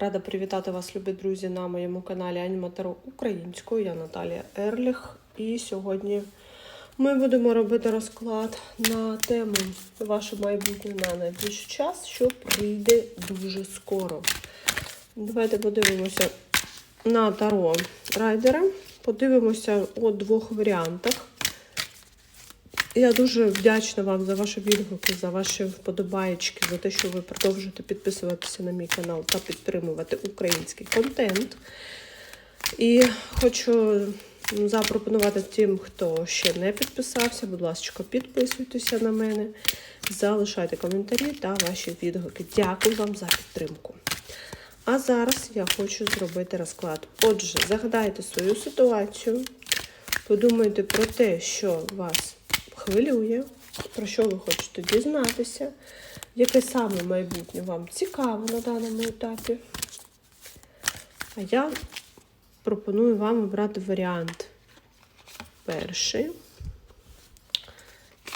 Рада привітати вас, любі друзі, на моєму каналі Аніматору українською. Я Наталія Ерліх. І сьогодні ми будемо робити розклад на тему ваше майбутнє на найближчий час, що прийде дуже скоро. Давайте подивимося на таро райдера. Подивимося у двох варіантах. Я дуже вдячна вам за ваші відгуки, за ваші вподобаєчки, за те, що ви продовжуєте підписуватися на мій канал та підтримувати український контент. І хочу запропонувати тим, хто ще не підписався, будь ласка, підписуйтеся на мене, залишайте коментарі та ваші відгуки. Дякую вам за підтримку. А зараз я хочу зробити розклад. Отже, загадайте свою ситуацію, подумайте про те, що вас хвилює, про що ви хочете дізнатися, яке саме майбутнє вам цікаво на даному етапі. А я пропоную вам обрати варіант перший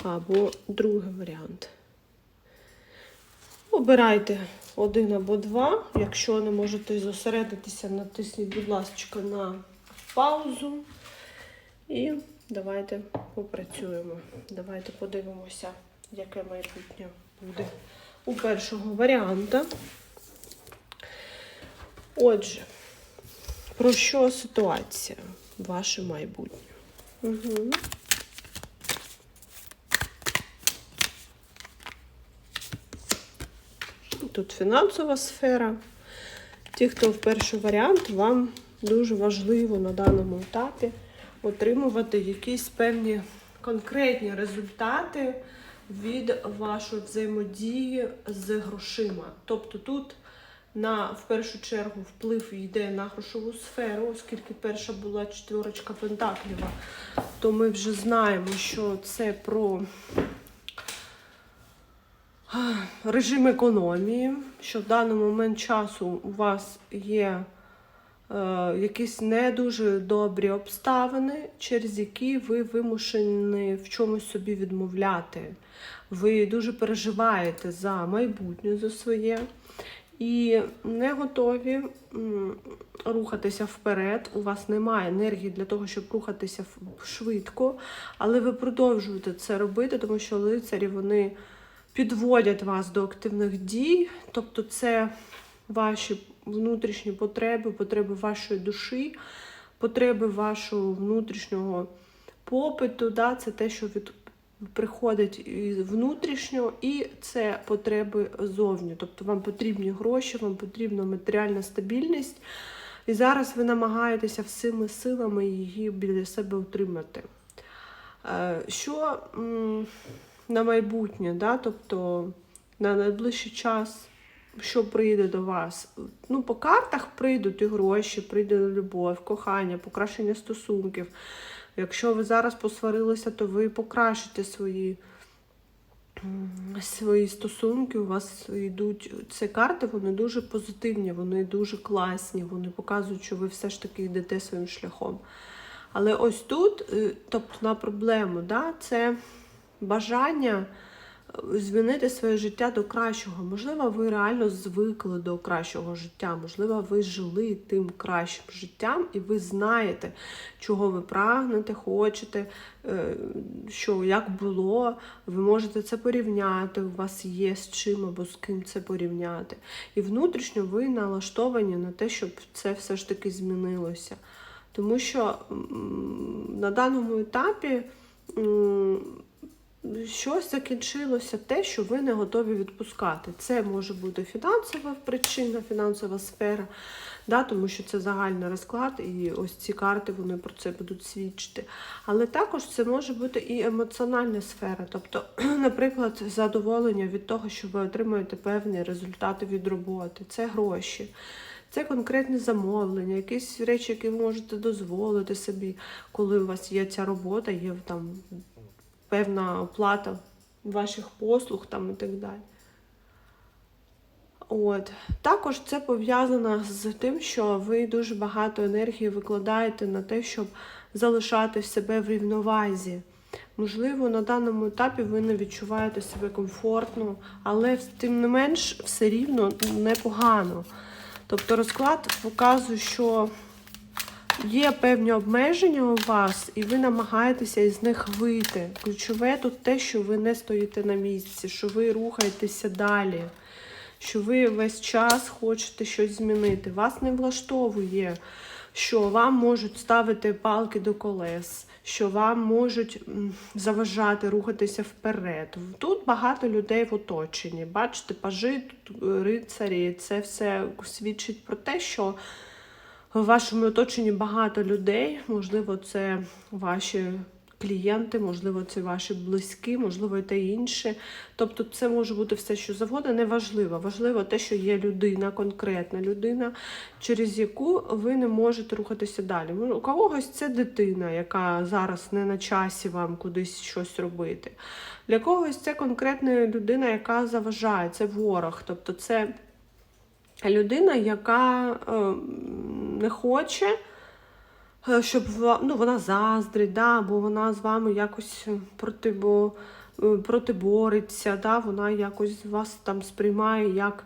або другий варіант. Обирайте один або два. Якщо не можете зосередитися, натисніть, будь ласка, на паузу. І давайте попрацюємо. Давайте подивимося, яке майбутнє буде у першого варіанта. Отже, про що ситуація? Ваше майбутнє? Угу. Тут фінансова сфера. Ті, хто в перший варіант, вам дуже важливо на даному етапі отримувати якісь певні конкретні результати від вашої взаємодії з грошима. Тобто тут на, в першу чергу вплив йде на грошову сферу, оскільки перша була четверочка Пентакліва, то ми вже знаємо, що це про режим економії, що в даний момент часу у вас є якісь не дуже добрі обставини, через які ви вимушені в чомусь собі відмовляти. Ви дуже переживаєте за майбутнє, за своє. І не готові рухатися вперед. У вас немає енергії для того, щоб рухатися швидко, але ви продовжуєте це робити, тому що лицарі вони підводять вас до активних дій, тобто це ваші внутрішні потреби, потреби вашої душі, потреби вашого внутрішнього попиту. Да? Це те, що від приходить із внутрішнього, і це потреби зовні. Тобто вам потрібні гроші, вам потрібна матеріальна стабільність. І зараз ви намагаєтеся всіми силами її біля себе утримати. Е, Що на майбутнє, да? тобто на найближчий час, що прийде до вас? Ну, по картах прийдуть і гроші, прийде любов, кохання, покращення стосунків. Якщо ви зараз посварилися, то ви покращите свої, свої стосунки. У вас йдуть ці карти, вони дуже позитивні, вони дуже класні, вони показують, що ви все ж таки йдете своїм шляхом. Але ось тут, е, тобто на проблему, да, це бажання змінити своє життя до кращого. Можливо, ви реально звикли до кращого життя, можливо, ви жили тим кращим життям, і ви знаєте, чого ви прагнете, хочете, е, що як було, ви можете це порівняти, у вас є з чим або з ким це порівняти. І внутрішньо ви налаштовані на те, щоб це все ж таки змінилося. Тому що на даному етапі щось закінчилося те, що ви не готові відпускати. Це може бути фінансова причина, фінансова сфера, да, тому що це загальний розклад, і ось ці карти вони про це будуть свідчити. Але також це може бути і емоціональна сфера, тобто, наприклад, задоволення від того, що ви отримуєте певні результати від роботи, це гроші. Це конкретні замовлення, якісь речі, які ви можете дозволити собі, коли у вас є ця робота, є там певна оплата ваших послуг там і так далі. От. Також це пов'язано з тим, що ви дуже багато енергії викладаєте на те, щоб залишати себе в рівновазі. Можливо, на даному етапі ви не відчуваєте себе комфортно, але тим не менш все рівно непогано. Тобто розклад показує, що є певні обмеження у вас, і ви намагаєтеся із них вийти. Ключове тут те, що ви не стоїте на місці, що ви рухаєтеся далі, що ви весь час хочете щось змінити. Вас не влаштовує, що вам можуть ставити палки до колес, що вам можуть заважати рухатися вперед. Тут багато людей в оточенні. Бачите, пажи, е, рицарі, це все свідчить про те, що в вашому оточенні багато людей, можливо, це ваші клієнти, можливо, це ваші близькі, можливо, і те інше. Тобто, це може бути все, що завгодно, неважливо. Важливо те, що є людина, конкретна людина, через яку ви не можете рухатися далі. Ну, У когось це дитина, яка зараз не на часі вам кудись щось робити. Для когось це конкретна людина, яка заважає, це ворог. Тобто, це людина, яка е, не хоче, е, щоб ну, вона заздрить, да, або вона з вами якось протибо, протибориться, протибореться, да, вона якось вас там сприймає як.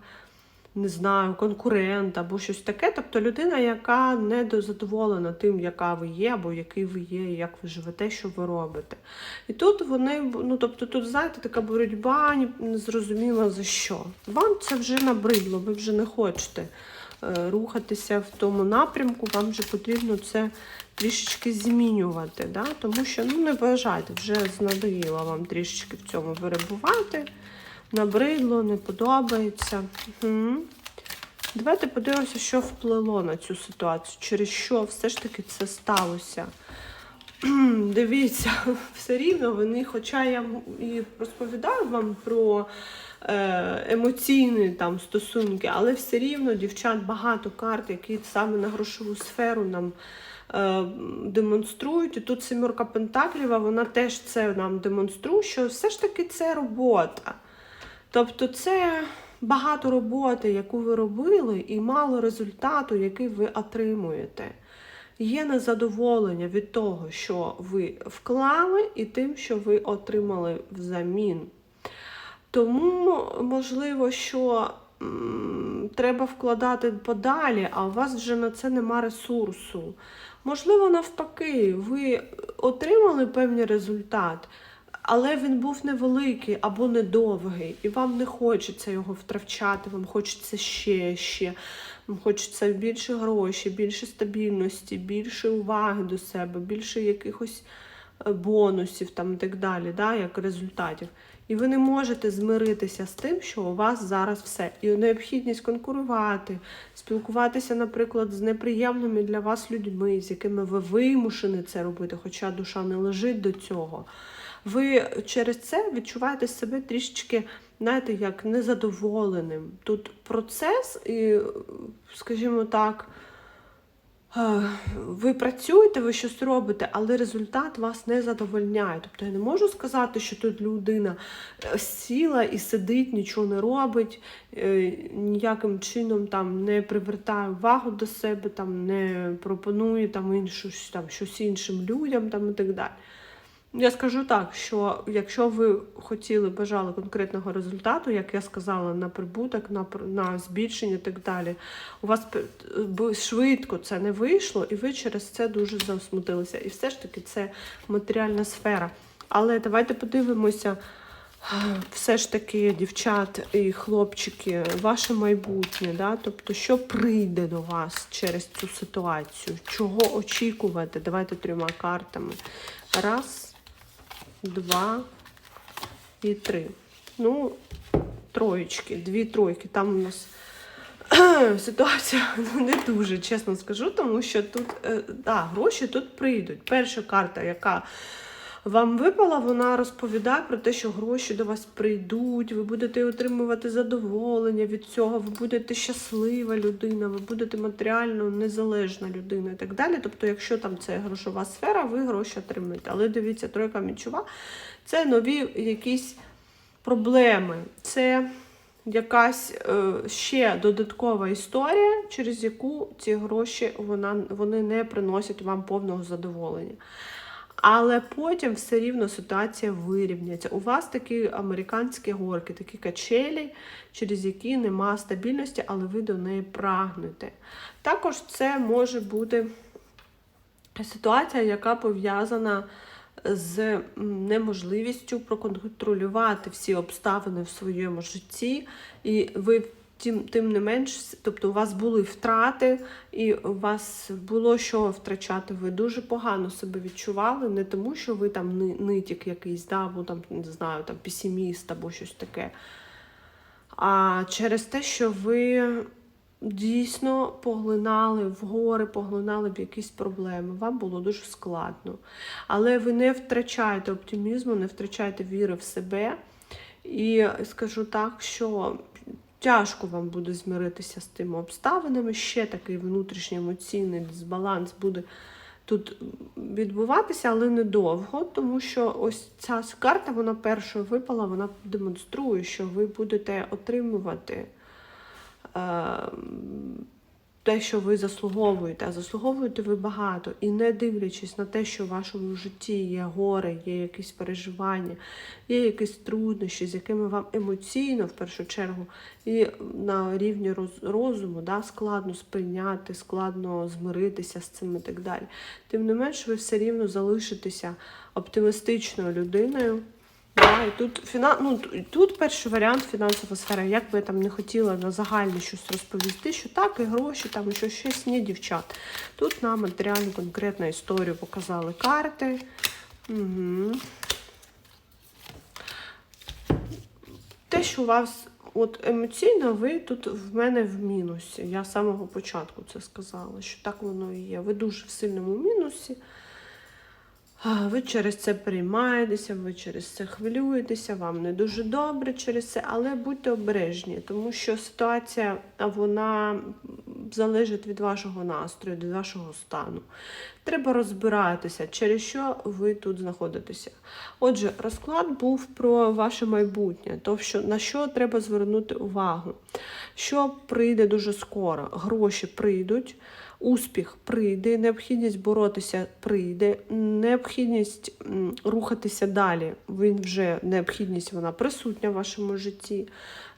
Не знаю, конкурент або щось таке. Тобто людина, яка не задоволена тим, яка ви є, або який ви є, як ви живете, що ви робите. І тут вони, ну тобто, тут, знаєте, така боротьба, незрозуміло за що. Вам це вже набридло, ви вже не хочете е, рухатися в тому напрямку, вам вже потрібно це трішечки змінювати. Да? Тому що ну, не бажайте, вже знадоїло вам трішечки в цьому перебувати. Набридло, не подобається. Угу. Давайте подивимося, що вплило на цю ситуацію, через що все ж таки це сталося. Дивіться, все рівно вони, хоча я і розповідаю вам про е, емоційні там стосунки, але все рівно дівчат багато карт, які саме на грошову сферу нам е, демонструють. І тут семірка Пентаклів, вона теж це нам демонструє, що все ж таки це робота. Тобто це багато роботи, яку ви робили, і мало результату, який ви отримуєте. Є незадоволення від того, що ви вклали, і тим, що ви отримали взамін. Тому можливо, що треба вкладати подалі, а у вас вже на це нема ресурсу. Можливо, навпаки, ви отримали певний результат, але він був невеликий або недовгий, і вам не хочеться його втрачати, вам хочеться ще, ще. Вам хочеться більше грошей, більше стабільності, більше уваги до себе, більше якихось е, бонусів там і так далі, да, як результатів. І ви не можете змиритися з тим, що у вас зараз все. І необхідність конкурувати, спілкуватися, наприклад, з неприємними для вас людьми, з якими ви вимушені це робити, хоча душа не лежить до цього. Ви через це відчуваєте себе трішечки, знаєте, як незадоволеним. Тут процес, і, скажімо так, Е, ви працюєте, ви щось робите, але результат вас не задовольняє. Тобто я не можу сказати, що тут людина е, сіла і сидить, нічого не робить, е, ніяким чином там не привертає увагу до себе, там не пропонує там, іншу, там, щось іншим людям там, і так далі. Я скажу так, що якщо ви хотіли, бажали конкретного результату, як я сказала, на прибуток, на, на збільшення і так далі, у вас швидко це не вийшло, і ви через це дуже засмутилися. І все ж таки це матеріальна сфера. Але давайте подивимося, все ж таки, дівчат і хлопчики, ваше майбутнє, да? тобто, що прийде до вас через цю ситуацію, чого очікувати? Давайте трьома картами. Раз два і три. Ну, троєчки, дві тройки. Там у нас ситуація ну, не дуже, чесно скажу, тому що тут е, да, гроші тут прийдуть. Перша карта, яка вам випала, вона розповідає про те, що гроші до вас прийдуть, ви будете отримувати задоволення від цього, ви будете щаслива людина, ви будете матеріально незалежна людина і так далі. Тобто, якщо там це грошова сфера, ви гроші отримаєте. Але дивіться, тройка мічова це нові якісь проблеми. Це якась е, ще додаткова історія, через яку ці гроші вона, вони не приносять вам повного задоволення. Але потім все рівно ситуація вирівняється. У вас такі американські горки, такі качелі, через які нема стабільності, але ви до неї прагнете. Також це може бути ситуація, яка пов'язана з неможливістю проконтролювати всі обставини в своєму житті, і ви тим, тим не менш, тобто у вас були втрати, і у вас було що втрачати. Ви дуже погано себе відчували, не тому, що ви там нитік якийсь, да, або там не знаю, там песиміст або щось таке. А через те, що ви дійсно поглинали в гори, поглинали в якісь проблеми. Вам було дуже складно. Але ви не втрачаєте оптимізму, не втрачаєте віри в себе. І скажу так, що тяжко вам буде змиритися з тими обставинами. Ще такий внутрішній емоційний дисбаланс буде тут відбуватися, але недовго, тому що ось ця карта, вона першою випала, вона демонструє, що ви будете отримувати е, те, що ви заслуговуєте, а заслуговуєте ви багато. І не дивлячись на те, що в вашому житті є горе, є якісь переживання, є якісь труднощі, з якими вам емоційно в першу чергу і на рівні розуму да, складно сприйняти, складно змиритися з цим і так далі. Тим не менш, ви все рівно залишитеся оптимістичною людиною. Да, і тут, фіна... ну, тут перший варіант фінансова сфера. Як би я там не хотіла на загальне щось розповісти, що так, і гроші, там і що щось ні, дівчат. Тут нам матеріальну конкретну історію показали карти. Угу. Те, що у вас от емоційно, ви тут в мене в мінусі. Я з самого початку це сказала, що так воно і є. Ви дуже в сильному мінусі. Ви через це переймаєтеся, ви через це хвилюєтеся, вам не дуже добре через це, але будьте обережні, тому що ситуація вона залежить від вашого настрою, від вашого стану. Треба розбиратися, через що ви тут знаходитеся. Отже, розклад був про ваше майбутнє, то що, на що треба звернути увагу, що прийде дуже скоро, гроші прийдуть. Успіх прийде, необхідність боротися прийде, необхідність рухатися далі. Він вже необхідність вона присутня в вашому житті.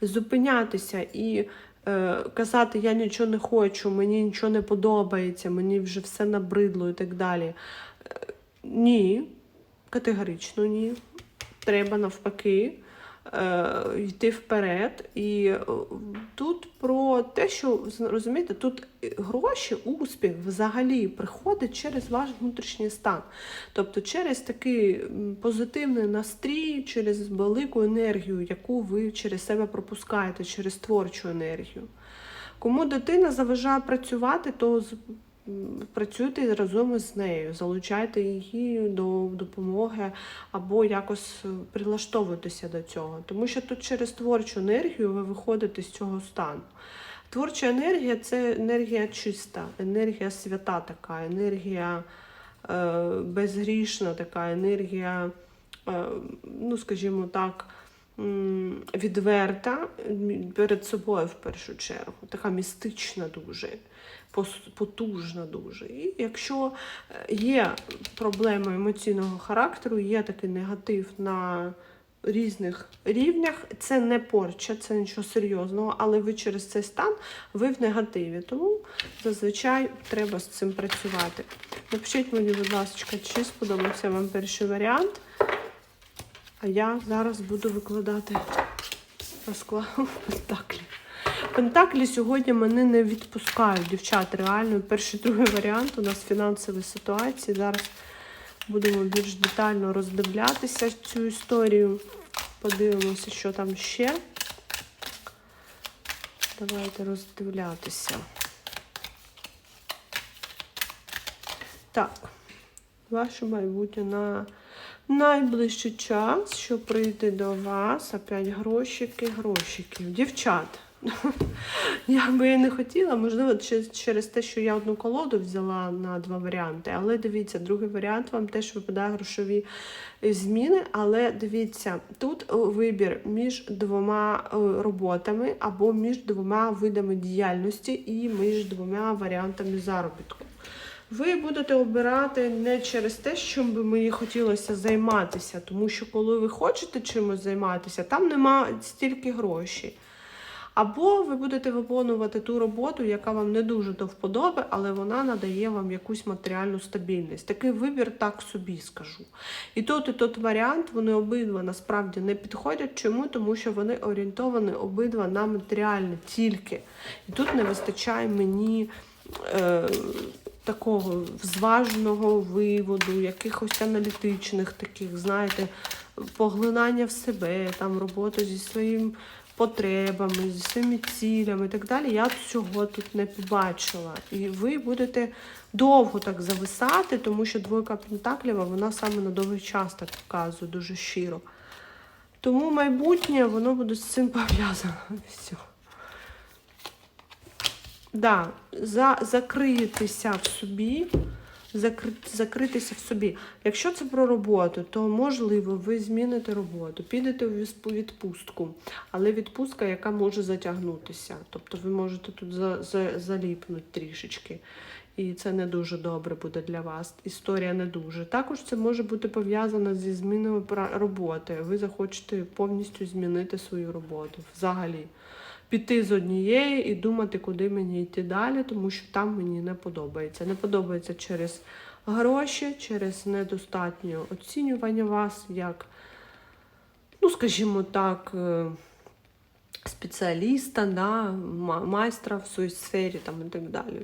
Зупинятися і е, казати Я нічого не хочу, мені нічого не подобається, мені вже все набридло і так далі. Е, ні, категорично ні. Треба навпаки йти вперед. І е, тут про те, що розумієте, тут гроші, успіх взагалі приходить через ваш внутрішній стан. Тобто через такий позитивний настрій, через велику енергію, яку ви через себе пропускаєте, через творчу енергію. Кому дитина заважає працювати, то працюйте разом із нею, залучайте її до допомоги або якось прилаштовуйтеся до цього. Тому що тут через творчу енергію ви виходите з цього стану. Творча енергія це енергія чиста, енергія свята така, енергія е, безгрішна, така енергія, е, ну скажімо так, відверта перед собою в першу чергу, така містична дуже, потужна дуже. І якщо е, є проблеми емоційного характеру, є такий негатив на різних рівнях, це не порча, це нічого серйозного, але ви через цей стан ви в негативі. Тому зазвичай треба з цим працювати. Напишіть мені, будь ласка, чи сподобався вам перший варіант. А я зараз буду викладати розклад Пентаклі. Пентаклі сьогодні мене не відпускають, дівчат. Реально, перший другий варіант у нас фінансові ситуації. Зараз будемо більш детально роздивлятися цю історію. Подивимося, що там ще. Давайте роздивлятися. Так, ваше майбутнє на найближчий час, що прийде до вас. Опять грошики, грошиків. Дівчат. Я би і не хотіла, можливо, через те, що я одну колоду взяла на два варіанти. Але дивіться, другий варіант вам теж випадає грошові зміни. Але дивіться, тут вибір між двома е, роботами або між двома видами діяльності і між двома варіантами заробітку. Ви будете обирати не через те, чим би мені хотілося займатися, тому що коли ви хочете чимось займатися, там нема стільки грошей. Або ви будете виконувати ту роботу, яка вам не дуже до вподоби, але вона надає вам якусь матеріальну стабільність. Такий вибір так собі скажу. І тот, і тот варіант, вони обидва насправді не підходять. Чому? Тому що вони орієнтовані обидва на матеріальне тільки. І тут не вистачає мені. Е, Такого зваженого виводу, якихось аналітичних таких, знаєте, поглинання в себе, там робота зі своїм потребами, зі своїми цілями і так далі, я цього тут не побачила. І ви будете довго так зависати, тому що двойка Пентаклєва, вона саме на довгий час так показує, дуже щиро. Тому майбутнє воно буде з цим пов'язано. Все. Да, за, закриєтеся в собі, закритися в собі. Якщо це про роботу, то можливо ви зміните роботу, підете у відпустку, але відпустка, яка може затягнутися. Тобто ви можете тут за, за, заліпнути трішечки. І це не дуже добре буде для вас. Історія не дуже. Також це може бути пов'язано зі зміною роботи. Ви захочете повністю змінити свою роботу взагалі піти з однієї і думати, куди мені йти далі, тому що там мені не подобається. Не подобається через гроші, через недостатнє оцінювання вас як, ну, скажімо так, е, спеціаліста, да, майстра в своїй сфері там, і так далі.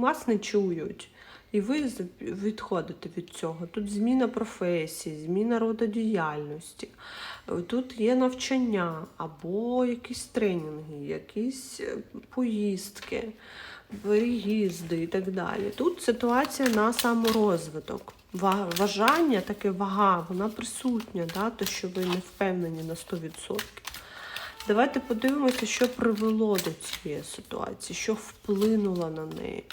Вас не чують. І ви відходите від цього. Тут зміна професії, зміна роду діяльності. Е, Тут є навчання або якісь тренінги, якісь е, поїздки, переїзди і так далі. Тут ситуація на саморозвиток. Ва- Бажання, таке вага, вона присутня, да? то що ви не впевнені на 100%. Давайте подивимося, що привело до цієї ситуації, що вплинуло на неї.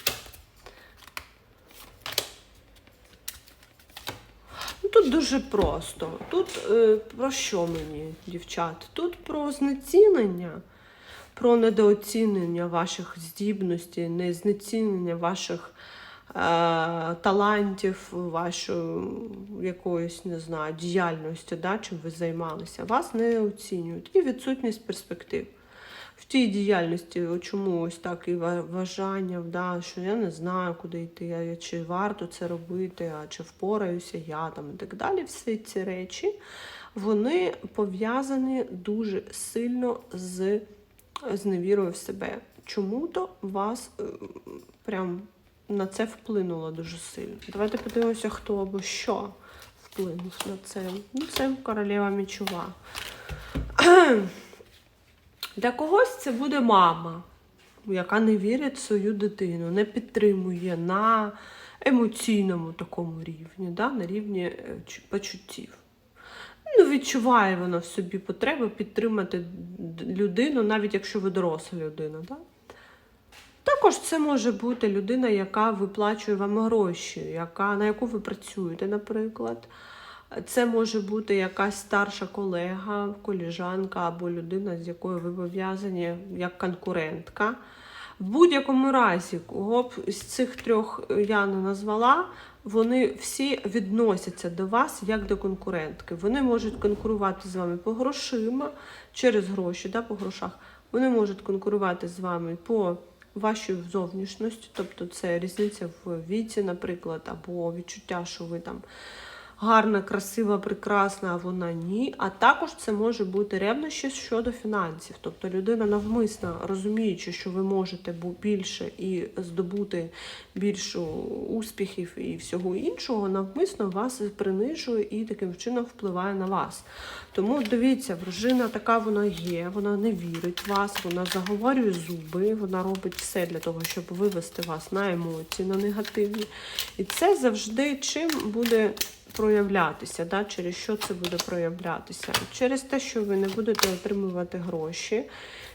Ну, тут дуже просто. Тут е, про що мені, дівчат? Тут про знецінення, про недооцінення ваших здібностей, не знецінення ваших е, талантів, вашої якоїсь, не знаю, діяльності, да, чим ви займалися. Вас не оцінюють. І відсутність перспектив. В тій діяльності, чому ось так і ва- бажання, да, що я не знаю, куди йти, чи варто це робити, а чи впораюся я там і так далі. Всі ці речі вони пов'язані дуже сильно з, з невірою в себе. Чому-то вас е, прям на це вплинуло дуже сильно. Давайте подивимося, хто або що вплинув на це. Ну, це королева мічова. Для когось це буде мама, яка не вірить в свою дитину, не підтримує на емоційному такому рівні, да? на рівні е, почуттів. Ну, відчуває вона в собі потребу підтримати людину, навіть якщо ви доросла людина. Да? Також це може бути людина, яка виплачує вам гроші, яка, на яку ви працюєте, наприклад. Це може бути якась старша колега, коліжанка або людина, з якою ви пов'язані як конкурентка. В будь-якому разі, кого б з цих трьох я не назвала, вони всі відносяться до вас як до конкурентки. Вони можуть конкурувати з вами по грошима через гроші, да, по грошах. Вони можуть конкурувати з вами по вашій зовнішності, тобто це різниця в віці, наприклад, або відчуття, що ви там гарна, красива, прекрасна, а вона ні. А також це може бути ревнощі щодо фінансів. Тобто людина навмисно розуміючи, що ви можете більше і здобути більше успіхів і всього іншого, навмисно вас принижує і таким чином впливає на вас. Тому дивіться, вражина така вона є, вона не вірить в вас, вона заговорює зуби, вона робить все для того, щоб вивести вас на емоції, на негативні. І це завжди чим буде проявлятися, да? через що це буде проявлятися? Через те, що ви не будете отримувати гроші,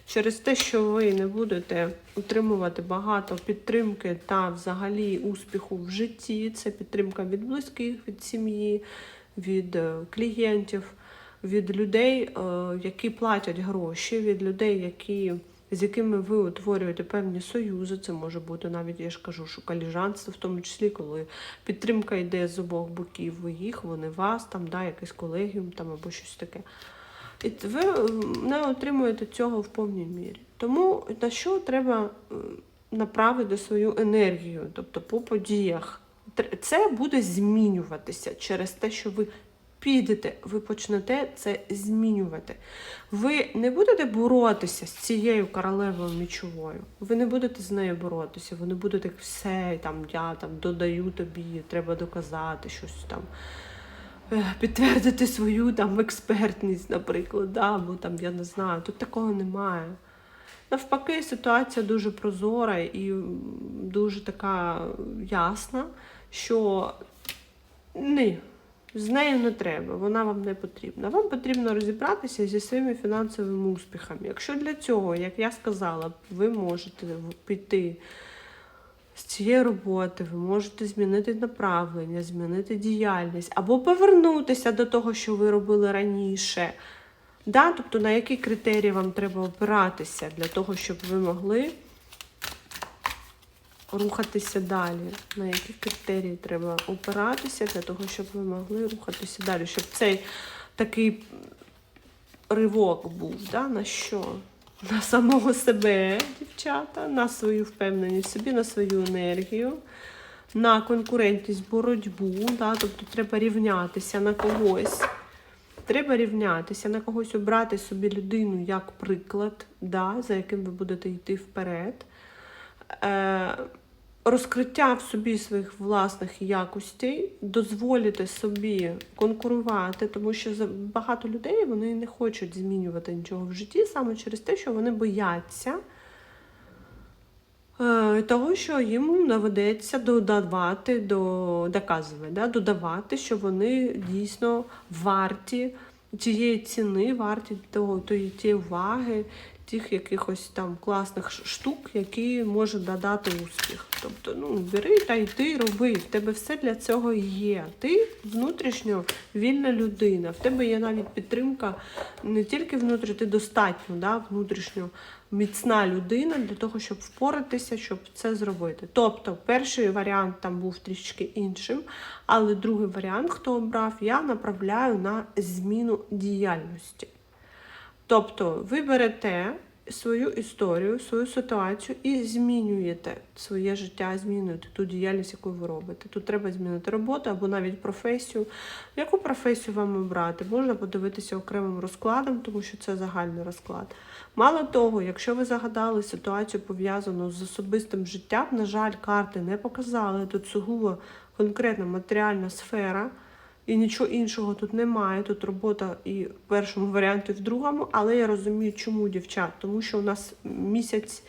через те, що ви не будете отримувати багато підтримки та взагалі успіху в житті. Це підтримка від близьких, від сім'ї, від е, клієнтів, від людей, е, які платять гроші, від людей, які з якими ви утворюєте певні союзи. Це може бути навіть, я ж кажу, що каліжанство, в тому числі, коли підтримка йде з обох боків, ви їх, вони вас, там, да, якийсь колегіум там або щось таке. І ви е, не отримуєте цього в повній мірі. Тому на що треба е, направити свою енергію, тобто по подіях. Це буде змінюватися через те, що ви підете, ви почнете це змінювати. Ви не будете боротися з цією королевою мічовою. Ви не будете з нею боротися. Ви не будете все там, я там додаю тобі, треба доказати щось там. е, Підтвердити свою там експертність, наприклад, да, або там я не знаю. Тут такого немає. Навпаки, ситуація дуже прозора і дуже така ясна, що ні, з нею не треба, вона вам не потрібна. Вам потрібно розібратися зі своїми фінансовими успіхами. Якщо для цього, як я сказала, ви можете піти з цієї роботи, ви можете змінити направлення, змінити діяльність або повернутися до того, що ви робили раніше. Да? Тобто на які критерії вам треба опиратися для того, щоб ви могли рухатися далі? На які критерії треба опиратися для того, щоб ви могли рухатися далі? Щоб цей такий ривок був, да? на що? На самого себе, дівчата, на свою впевненість в собі, на свою енергію, на конкурентність, боротьбу. Да? Тобто треба рівнятися на когось. Треба рівнятися на когось обрати собі людину як приклад, да, за яким ви будете йти вперед. Е, розкриття в собі своїх власних якостей, дозволити собі конкурувати, тому що багато людей вони не хочуть змінювати нічого в житті саме через те, що вони бояться. Е, Того, що їм доведеться додавати, до, доказувати, да, додавати, що вони дійсно варті тієї ціни, варті того, тієї уваги, тих якихось там класних штук, які можуть додати успіх. Тобто, ну, бери та йди, роби. В тебе все для цього є. Ти внутрішньо вільна людина. В тебе є навіть підтримка не тільки внутрі, ти достатньо да, внутрішньо міцна людина для того, щоб впоратися, щоб це зробити. Тобто, перший варіант там був трішки іншим, але другий варіант, хто обрав, я направляю на зміну діяльності. Тобто ви берете свою історію, свою ситуацію і змінюєте своє життя, змінюєте ту діяльність, яку ви робите. Тут треба змінити роботу або навіть професію. Яку професію вам обрати? Можна подивитися окремим розкладом, тому що це загальний розклад. Мало того, якщо ви загадали ситуацію пов'язану з особистим життям, на жаль, карти не показали. Тут сугубо конкретна матеріальна сфера. І нічого іншого тут немає. Тут робота і в першому варіанті, і в другому. Але я розумію, чому дівчат. Тому що у нас місяць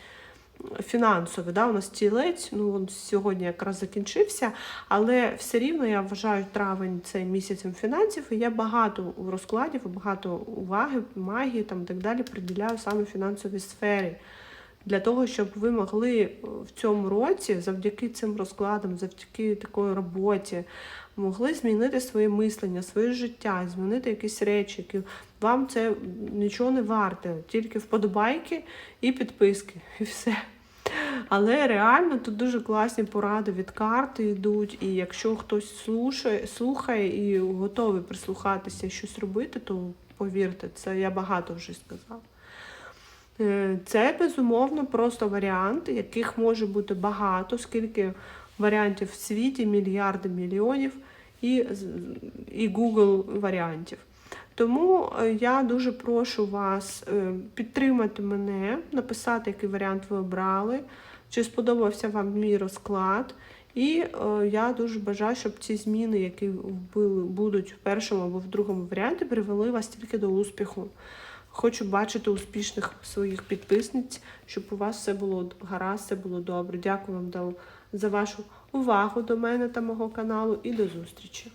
фінансовий, да? у нас тілець, ну він сьогодні якраз закінчився, але все рівно я вважаю травень це місяцем фінансів, і я багато розкладів, багато уваги, магії там так далі приділяю саме фінансовій сфері. Для того, щоб ви могли в цьому році, завдяки цим розкладам, завдяки такої роботі, могли змінити своє мислення, своє життя, змінити якісь речі, які вам це нічого не варте, тільки вподобайки і підписки, і все. Але реально тут дуже класні поради від карти йдуть, і якщо хтось слушає, слухає і готовий прислухатися щось робити, то повірте, це я багато вже сказала. Е, Це безумовно просто варіант, яких може бути багато, скільки варіантів в світі, мільярди мільйонів і, і Google варіантів. Тому е, я дуже прошу вас е, підтримати мене, написати, який варіант ви обрали, чи сподобався вам мій розклад. І е, я дуже бажаю, щоб ці зміни, які будуть в першому або в другому варіанті, привели вас тільки до успіху. Хочу бачити успішних своїх підписниць, щоб у вас все було гаразд, все було добре. Дякую вам за вашу увагу до мене та мого каналу і до зустрічі.